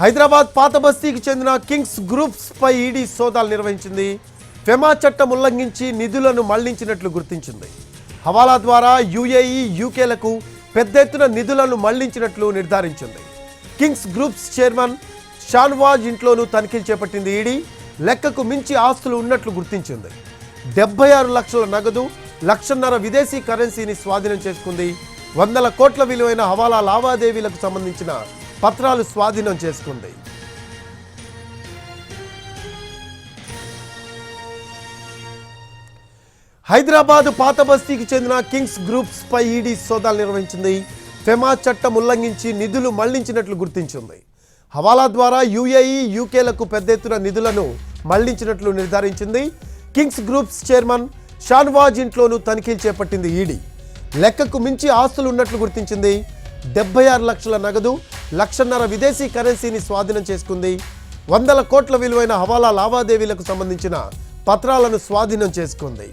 హైదరాబాద్ పాత బస్తీకి చెందిన కింగ్స్ గ్రూప్స్ పై ఈడీ సోదాలు నిర్వహించింది. ఫెమా చట్టం ఉల్లంఘించి నిధులను మళ్ళించినట్లు గుర్తించింది. హవాలా ద్వారా యుఏఈ యూకేలకు పెద్ద ఎత్తున నిధులను మళ్ళించినట్లు నిర్ధారించింది. కింగ్స్ గ్రూప్స్ చైర్మన్ షాన్వాజ్ ఇంట్లోనూ తనిఖీలు చేపట్టింది ఈడీ. లెక్కకు మించి ఆస్తులు ఉన్నట్లు గుర్తించింది. డెబ్బై ఆరు లక్షల నగదు లక్షన్నర విదేశీ కరెన్సీని స్వాధీనం చేసుకుంది. వందల కోట్ల విలువైన హవాలా లావాదేవీలకు సంబంధించిన పత్రాలు స్వాధీనం చేసుకుంది. హైదరాబాద్ పాత బస్తీకి చెందిన కింగ్స్ గ్రూప్స్ పై ఈడీ సోదాలు నిర్వహించింది. ఫెమా చట్టం ఉల్లంఘించి నిధులు మళ్ళించినట్లు గుర్తించింది. హవాలా ద్వారా యుఏఈ యూకేలకు పెద్ద ఎత్తున నిధులను మళ్ళించినట్లు నిర్ధారించింది. కింగ్స్ గ్రూప్స్ చైర్మన్ షాన్వాజ్ ఇంట్లోనూ తనిఖీలు చేపట్టింది ఈడీ. లెక్కకు మించి ఆస్తులు ఉన్నట్లు గుర్తించింది. డెబ్బై ఆరు లక్షల నగదు లక్షన్నర విదేశీ కరెన్సీని స్వాధీనం చేసుకుంది. వందల కోట్ల విలువైన హవాలా లావాదేవీలకు సంబంధించిన పత్రాలను స్వాధీనం చేసుకుంది.